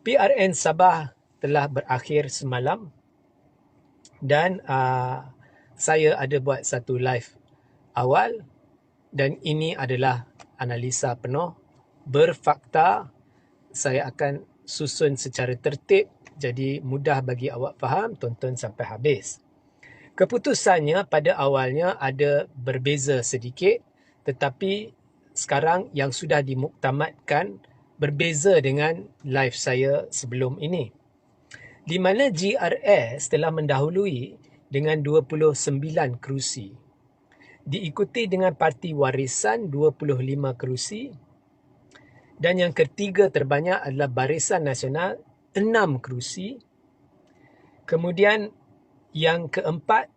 PRN Sabah telah berakhir semalam. Dan uh, saya ada buat satu live awal. Dan ini adalah analisa penuh. Berfakta saya akan susun secara tertib. Jadi mudah bagi awak faham tonton sampai habis. Keputusannya pada awalnya ada berbeza sedikit. Tetapi sekarang yang sudah dimuktamadkan berbeza dengan live saya sebelum ini. Di mana GRS telah mendahului dengan 29 kerusi. Diikuti dengan Parti Warisan 25 kerusi. Dan yang ketiga terbanyak adalah Barisan Nasional 6 kerusi. Kemudian yang keempat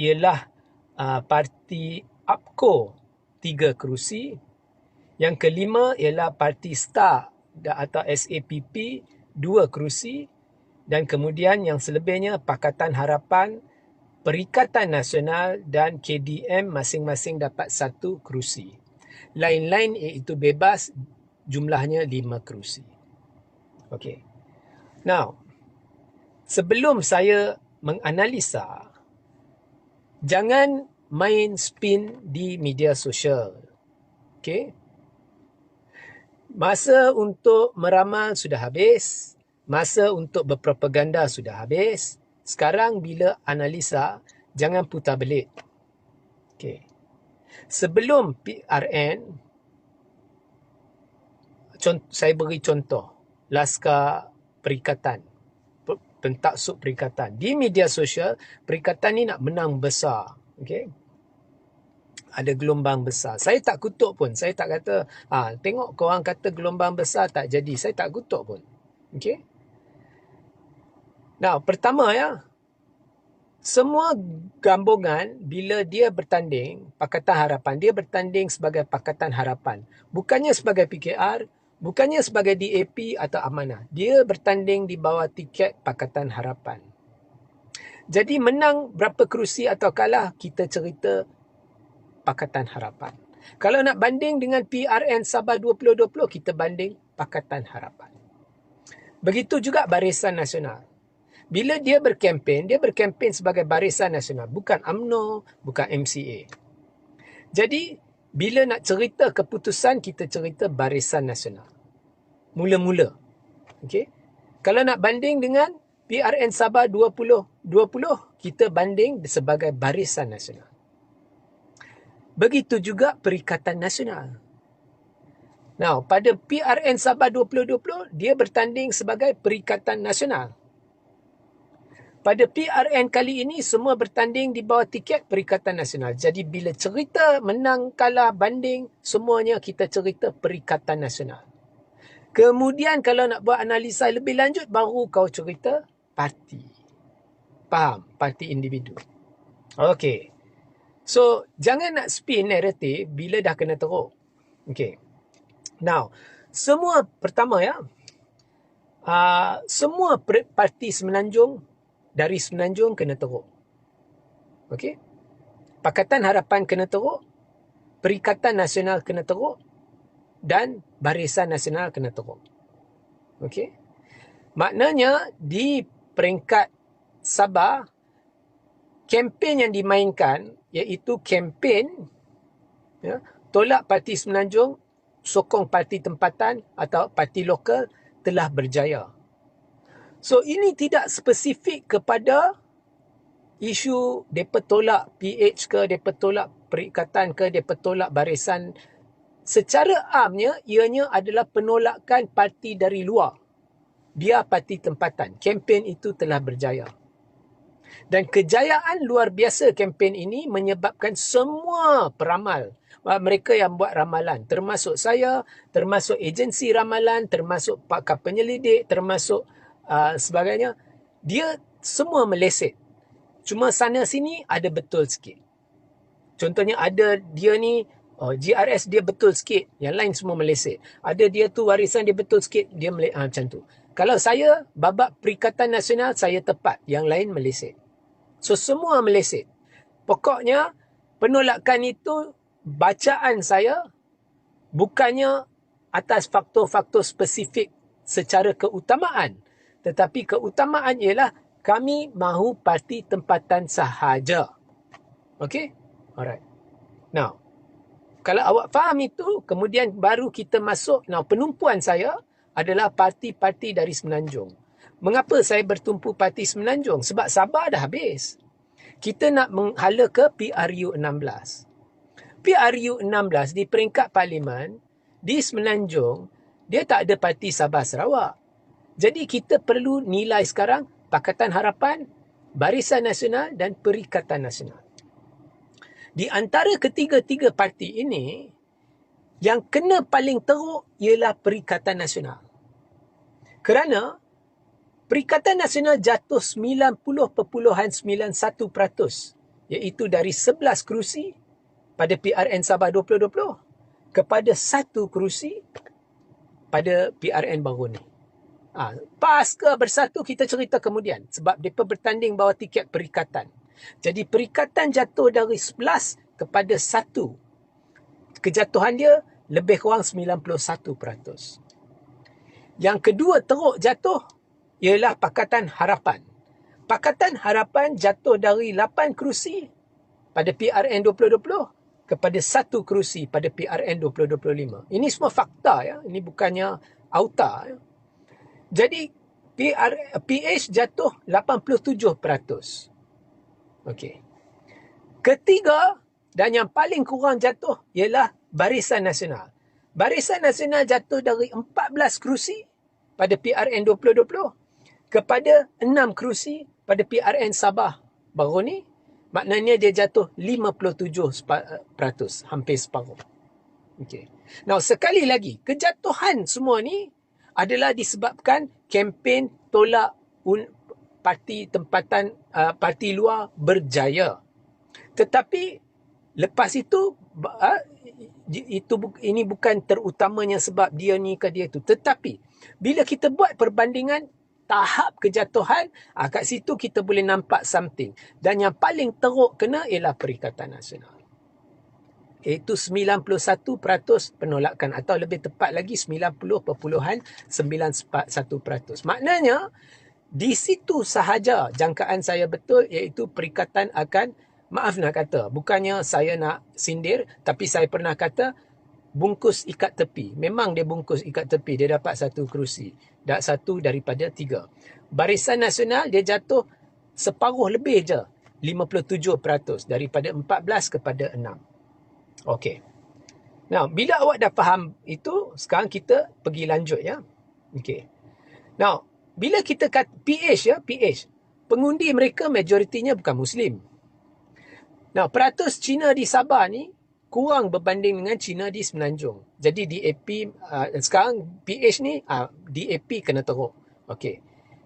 ialah uh, Parti APCO 3 kerusi. Yang kelima ialah Parti Star atau SAPP, dua kerusi. Dan kemudian yang selebihnya Pakatan Harapan, Perikatan Nasional dan KDM masing-masing dapat satu kerusi. Lain-lain iaitu bebas jumlahnya lima kerusi. Okay. Now, sebelum saya menganalisa, jangan main spin di media sosial. Okay. Masa untuk meramal sudah habis. Masa untuk berpropaganda sudah habis. Sekarang bila analisa, jangan putar belit. Okay. Sebelum PRN, saya beri contoh. Laskar Perikatan. Pentaksub Perikatan. Di media sosial, Perikatan ni nak menang besar. Okay ada gelombang besar. Saya tak kutuk pun. Saya tak kata, ah tengok kau orang kata gelombang besar tak jadi. Saya tak kutuk pun. Okay. Now, pertama ya. Semua gambungan bila dia bertanding, Pakatan Harapan, dia bertanding sebagai Pakatan Harapan. Bukannya sebagai PKR, bukannya sebagai DAP atau Amanah. Dia bertanding di bawah tiket Pakatan Harapan. Jadi menang berapa kerusi atau kalah, kita cerita Pakatan Harapan. Kalau nak banding dengan PRN Sabah 2020, kita banding Pakatan Harapan. Begitu juga Barisan Nasional. Bila dia berkempen, dia berkempen sebagai Barisan Nasional. Bukan AMNO, bukan MCA. Jadi, bila nak cerita keputusan, kita cerita Barisan Nasional. Mula-mula. Okay? Kalau nak banding dengan PRN Sabah 2020, kita banding sebagai Barisan Nasional. Begitu juga Perikatan Nasional. Now, pada PRN Sabah 2020, dia bertanding sebagai Perikatan Nasional. Pada PRN kali ini, semua bertanding di bawah tiket Perikatan Nasional. Jadi, bila cerita menang, kalah, banding, semuanya kita cerita Perikatan Nasional. Kemudian, kalau nak buat analisa lebih lanjut, baru kau cerita parti. Faham? Parti individu. Okey. So, jangan nak spin narrative bila dah kena teruk. Okay. Now, semua pertama ya, uh, semua parti semenanjung dari semenanjung kena teruk. Okay. Pakatan Harapan kena teruk, Perikatan Nasional kena teruk dan Barisan Nasional kena teruk. Okay. Maknanya di peringkat Sabah, kempen yang dimainkan iaitu kempen ya, tolak parti semenanjung, sokong parti tempatan atau parti lokal telah berjaya. So ini tidak spesifik kepada isu mereka tolak PH ke, mereka tolak perikatan ke, mereka tolak barisan. Secara amnya, ianya adalah penolakan parti dari luar. Dia parti tempatan. Kempen itu telah berjaya. Dan kejayaan luar biasa kempen ini menyebabkan semua peramal mereka yang buat ramalan termasuk saya, termasuk agensi ramalan, termasuk pakar penyelidik, termasuk uh, sebagainya dia semua meleset. Cuma sana sini ada betul sikit. Contohnya ada dia ni oh, GRS dia betul sikit, yang lain semua meleset. Ada dia tu warisan dia betul sikit, dia mele- uh, macam tu. Kalau saya babak Perikatan Nasional saya tepat, yang lain meleset. So semua meleset. Pokoknya penolakan itu bacaan saya bukannya atas faktor-faktor spesifik secara keutamaan. Tetapi keutamaan ialah kami mahu parti tempatan sahaja. Okay? Alright. Now, kalau awak faham itu, kemudian baru kita masuk. Now, penumpuan saya adalah parti-parti dari Semenanjung. Mengapa saya bertumpu parti Semenanjung? Sebab Sabah dah habis. Kita nak menghala ke PRU 16. PRU 16 di peringkat parlimen di Semenanjung, dia tak ada parti Sabah Sarawak. Jadi kita perlu nilai sekarang Pakatan Harapan, Barisan Nasional dan Perikatan Nasional. Di antara ketiga-tiga parti ini, yang kena paling teruk ialah Perikatan Nasional. Kerana Perikatan Nasional jatuh 90.91% iaitu dari 11 kerusi pada PRN Sabah 2020 kepada satu kerusi pada PRN baru ni. Ha, pas ke bersatu kita cerita kemudian sebab mereka bertanding bawa tiket perikatan. Jadi perikatan jatuh dari 11 kepada 1. Kejatuhan dia lebih kurang 91%. Yang kedua teruk jatuh ialah Pakatan Harapan. Pakatan Harapan jatuh dari 8 kerusi pada PRN 2020 kepada 1 kerusi pada PRN 2025. Ini semua fakta ya. Ini bukannya auta ya. Jadi PR, PH jatuh 87%. Okey. Ketiga dan yang paling kurang jatuh ialah Barisan Nasional. Barisan Nasional jatuh dari 14 kerusi pada PRN 2020 kepada 6 kerusi pada PRN Sabah baru ni. Maknanya dia jatuh 57%, hampir separuh. Okay. Now sekali lagi, kejatuhan semua ni adalah disebabkan kempen tolak parti tempatan uh, parti luar berjaya. Tetapi lepas itu uh, itu ini bukan terutamanya sebab dia ni ke dia tu. Tetapi bila kita buat perbandingan tahap kejatuhan, uh, kat situ kita boleh nampak something. Dan yang paling teruk kena ialah Perikatan Nasional. Iaitu 91% penolakan atau lebih tepat lagi 90.91%. Maknanya di situ sahaja jangkaan saya betul iaitu perikatan akan maaf nak kata bukannya saya nak sindir tapi saya pernah kata bungkus ikat tepi memang dia bungkus ikat tepi dia dapat satu kerusi satu daripada tiga barisan nasional dia jatuh separuh lebih je 57% daripada 14 kepada 6 okey now bila awak dah faham itu sekarang kita pergi lanjut ya okey now bila kita kata PH ya, PH. Pengundi mereka majoritinya bukan Muslim. Nah, peratus Cina di Sabah ni kurang berbanding dengan Cina di Semenanjung. Jadi DAP uh, sekarang PH ni uh, DAP kena teruk. Okey.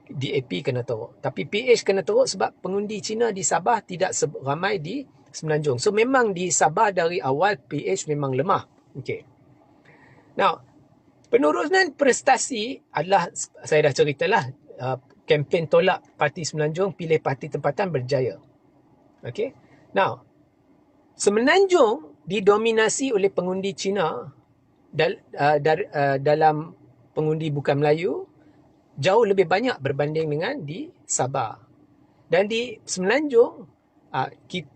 DAP kena teruk. Tapi PH kena teruk sebab pengundi Cina di Sabah tidak ramai di Semenanjung. So memang di Sabah dari awal PH memang lemah. Okey. Now, Penurunan prestasi adalah saya dah ceritalah uh, kempen tolak parti Semenanjung pilih parti tempatan berjaya. Okay. Now, Semenanjung didominasi oleh pengundi Cina dal, uh, dar, uh, dalam pengundi bukan Melayu jauh lebih banyak berbanding dengan di Sabah. Dan di Semenanjung uh, kita,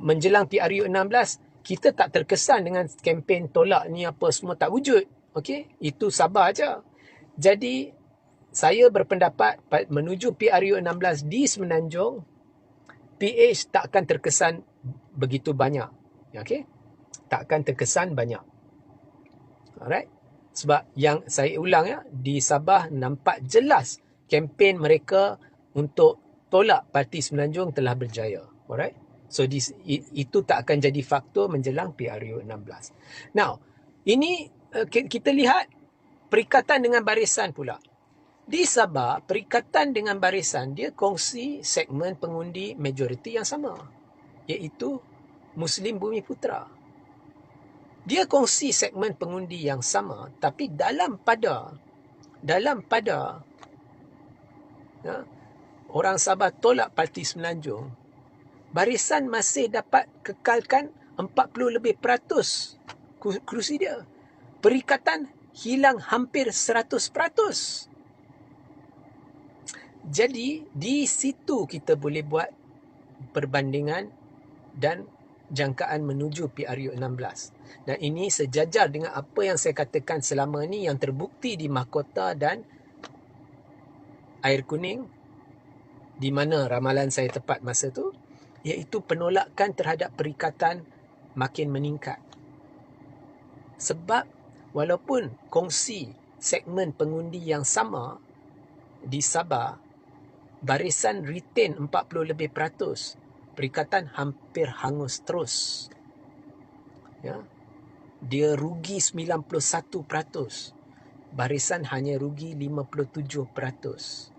menjelang PRU 16 kita tak terkesan dengan kempen tolak ni apa semua tak wujud. Okey, itu sabar aja. Jadi saya berpendapat menuju PRU 16 di Semenanjung PH tak akan terkesan begitu banyak. Okey. Tak akan terkesan banyak. Alright. Sebab yang saya ulang ya, di Sabah nampak jelas kempen mereka untuk tolak parti Semenanjung telah berjaya. Alright. So this, itu tak akan jadi faktor menjelang PRU 16. Now, ini Eh, kita lihat perikatan dengan barisan pula. Di Sabah, perikatan dengan barisan dia kongsi segmen pengundi majoriti yang sama. Iaitu Muslim Bumi Putra. Dia kongsi segmen pengundi yang sama tapi dalam pada dalam pada ya, orang Sabah tolak parti Semenanjung barisan masih dapat kekalkan 40 lebih peratus kerusi dia perikatan hilang hampir 100%. Jadi di situ kita boleh buat perbandingan dan jangkaan menuju PRU 16. Dan ini sejajar dengan apa yang saya katakan selama ini yang terbukti di mahkota dan air kuning di mana ramalan saya tepat masa tu iaitu penolakan terhadap perikatan makin meningkat. Sebab walaupun kongsi segmen pengundi yang sama di Sabah barisan retain 40 lebih peratus. Perikatan hampir hangus terus. Ya. Dia rugi 91 peratus. Barisan hanya rugi 57 peratus.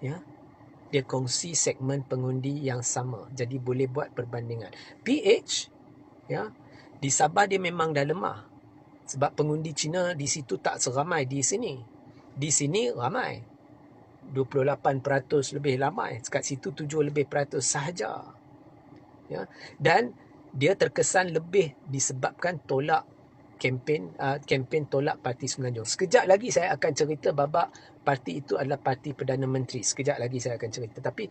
Ya. Dia kongsi segmen pengundi yang sama. Jadi boleh buat perbandingan. PH, ya, di Sabah dia memang dah lemah. Sebab pengundi Cina di situ tak seramai di sini. Di sini ramai. 28% lebih lama eh. Kat situ 7 lebih peratus sahaja. Ya. Dan dia terkesan lebih disebabkan tolak kempen uh, kempen tolak parti Semenanjung. Sekejap lagi saya akan cerita babak parti itu adalah parti Perdana Menteri. Sekejap lagi saya akan cerita. Tapi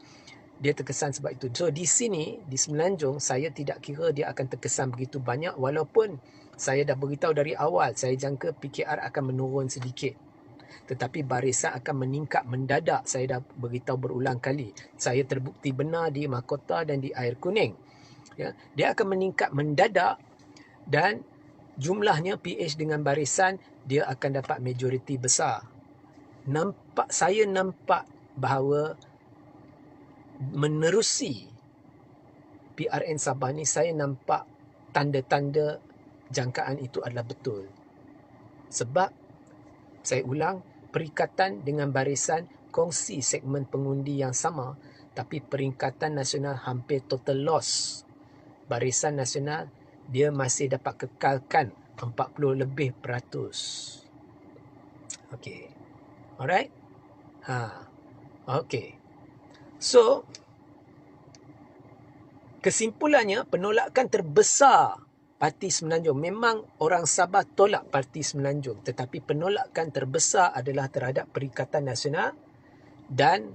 dia terkesan sebab itu. So di sini, di Semenanjung, saya tidak kira dia akan terkesan begitu banyak walaupun saya dah beritahu dari awal saya jangka PKR akan menurun sedikit tetapi barisan akan meningkat mendadak. Saya dah beritahu berulang kali. Saya terbukti benar di mahkota dan di air kuning. Ya dia akan meningkat mendadak dan jumlahnya PH dengan barisan dia akan dapat majoriti besar. Nampak saya nampak bahawa menerusi PRN Sabah ni saya nampak tanda-tanda jangkaan itu adalah betul. Sebab saya ulang perikatan dengan barisan kongsi segmen pengundi yang sama tapi peringkatan nasional hampir total loss. Barisan nasional dia masih dapat kekalkan 40 lebih peratus. Okey. Alright? Ha. Okey. So kesimpulannya penolakan terbesar Parti Semenanjung. Memang orang Sabah tolak Parti Semenanjung. Tetapi penolakan terbesar adalah terhadap Perikatan Nasional dan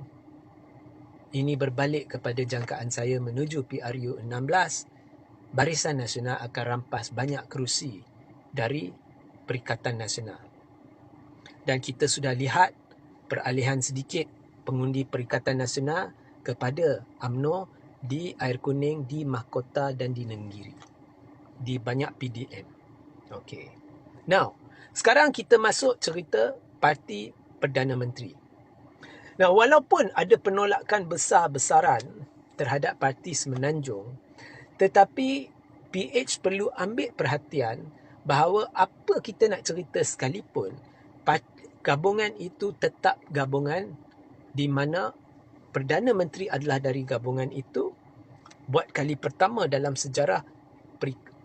ini berbalik kepada jangkaan saya menuju PRU 16. Barisan Nasional akan rampas banyak kerusi dari Perikatan Nasional. Dan kita sudah lihat peralihan sedikit pengundi Perikatan Nasional kepada AMNO di Air Kuning, di Mahkota dan di Nenggiri di banyak PDM. Okey. Now, sekarang kita masuk cerita parti Perdana Menteri. Now, walaupun ada penolakan besar-besaran terhadap parti Semenanjung, tetapi PH perlu ambil perhatian bahawa apa kita nak cerita sekalipun, gabungan itu tetap gabungan di mana Perdana Menteri adalah dari gabungan itu buat kali pertama dalam sejarah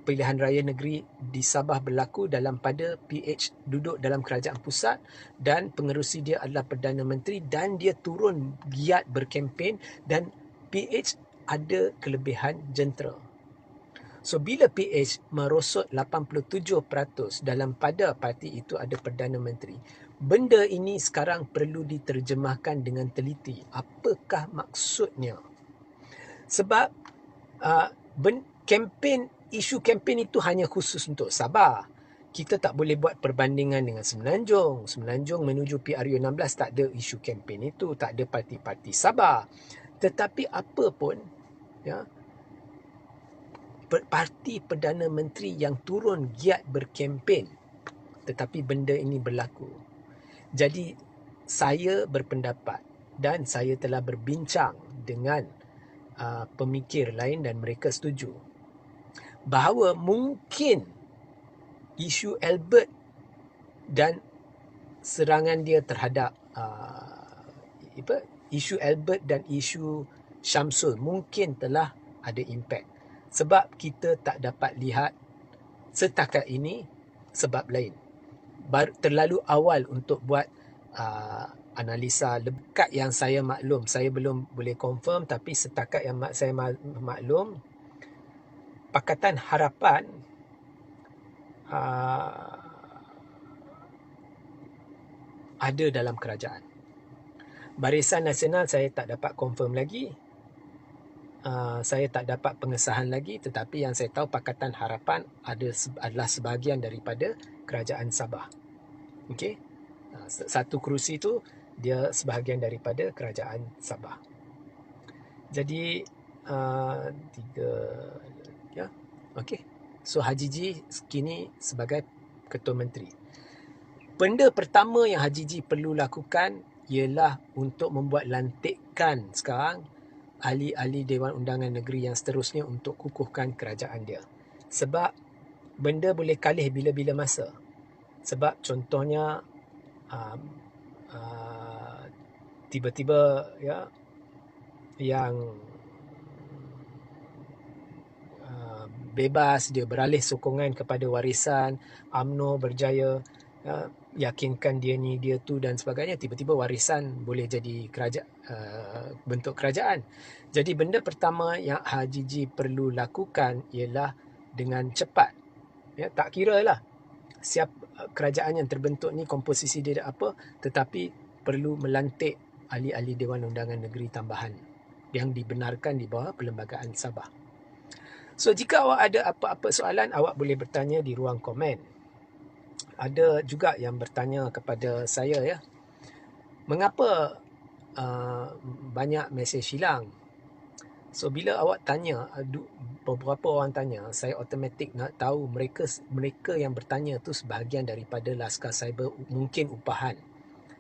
pilihan raya negeri di Sabah berlaku dalam pada PH duduk dalam kerajaan pusat dan pengerusi dia adalah Perdana Menteri dan dia turun giat berkempen dan PH ada kelebihan jentera. So bila PH merosot 87% dalam pada parti itu ada Perdana Menteri, benda ini sekarang perlu diterjemahkan dengan teliti. Apakah maksudnya? Sebab uh, kempen isu kempen itu hanya khusus untuk Sabah. Kita tak boleh buat perbandingan dengan Semenanjung. Semenanjung menuju PRU 16 tak ada isu kempen itu, tak ada parti-parti Sabah. Tetapi apa pun, ya, parti Perdana Menteri yang turun giat berkempen tetapi benda ini berlaku. Jadi saya berpendapat dan saya telah berbincang dengan uh, pemikir lain dan mereka setuju bahawa mungkin isu Albert dan serangan dia terhadap uh, apa isu Albert dan isu Syamsul mungkin telah ada impak sebab kita tak dapat lihat setakat ini sebab lain. Bar, terlalu awal untuk buat uh, analisa. Lekat yang saya maklum saya belum boleh confirm tapi setakat yang saya maklum Pakatan Harapan uh, ada dalam kerajaan. Barisan Nasional saya tak dapat confirm lagi. Uh, saya tak dapat pengesahan lagi tetapi yang saya tahu Pakatan Harapan ada adalah sebahagian daripada kerajaan Sabah. Okey. Uh, satu kerusi itu dia sebahagian daripada kerajaan Sabah. Jadi uh, tiga. Okey. So Haji Ji kini sebagai ketua menteri. Benda pertama yang Haji Ji perlu lakukan ialah untuk membuat lantikan sekarang ahli-ahli Dewan Undangan Negeri yang seterusnya untuk kukuhkan kerajaan dia. Sebab benda boleh kalih bila-bila masa. Sebab contohnya um, uh, tiba-tiba ya yang uh, bebas dia beralih sokongan kepada warisan AMNO berjaya uh, yakinkan dia ni dia tu dan sebagainya. Tiba-tiba warisan boleh jadi kerajaan uh, bentuk kerajaan. Jadi benda pertama yang Ji perlu lakukan ialah dengan cepat. Ya tak kira lah siap uh, kerajaan yang terbentuk ni komposisi dia apa tetapi perlu melantik ahli-ahli Dewan Undangan Negeri tambahan yang dibenarkan di bawah Perlembagaan Sabah. So jika awak ada apa-apa soalan awak boleh bertanya di ruang komen. Ada juga yang bertanya kepada saya ya. Mengapa uh, banyak mesej hilang? So bila awak tanya beberapa orang tanya saya automatik nak tahu mereka mereka yang bertanya tu sebahagian daripada laskar cyber mungkin upahan.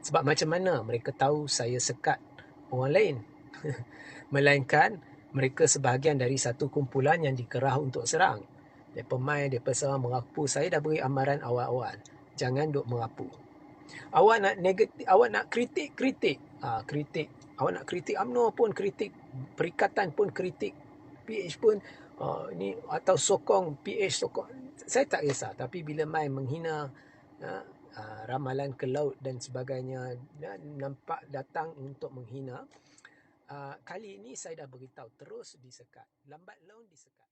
Sebab macam mana mereka tahu saya sekat orang lain? Melainkan mereka sebahagian dari satu kumpulan yang dikerah untuk serang Depa mai, depa serang mengapu. Saya dah beri amaran awal-awal. Jangan duk merapu. Awak nak negatif, awak nak kritik, kritik. Ha, kritik. Awak nak kritik UMNO pun kritik. Perikatan pun kritik. PH pun uh, ni atau sokong PH sokong. Saya tak kisah. Tapi bila mai menghina uh, ramalan ke laut dan sebagainya. Uh, nampak datang untuk menghina. Uh, kali ini saya dah beritahu terus disekat. Lambat laun disekat.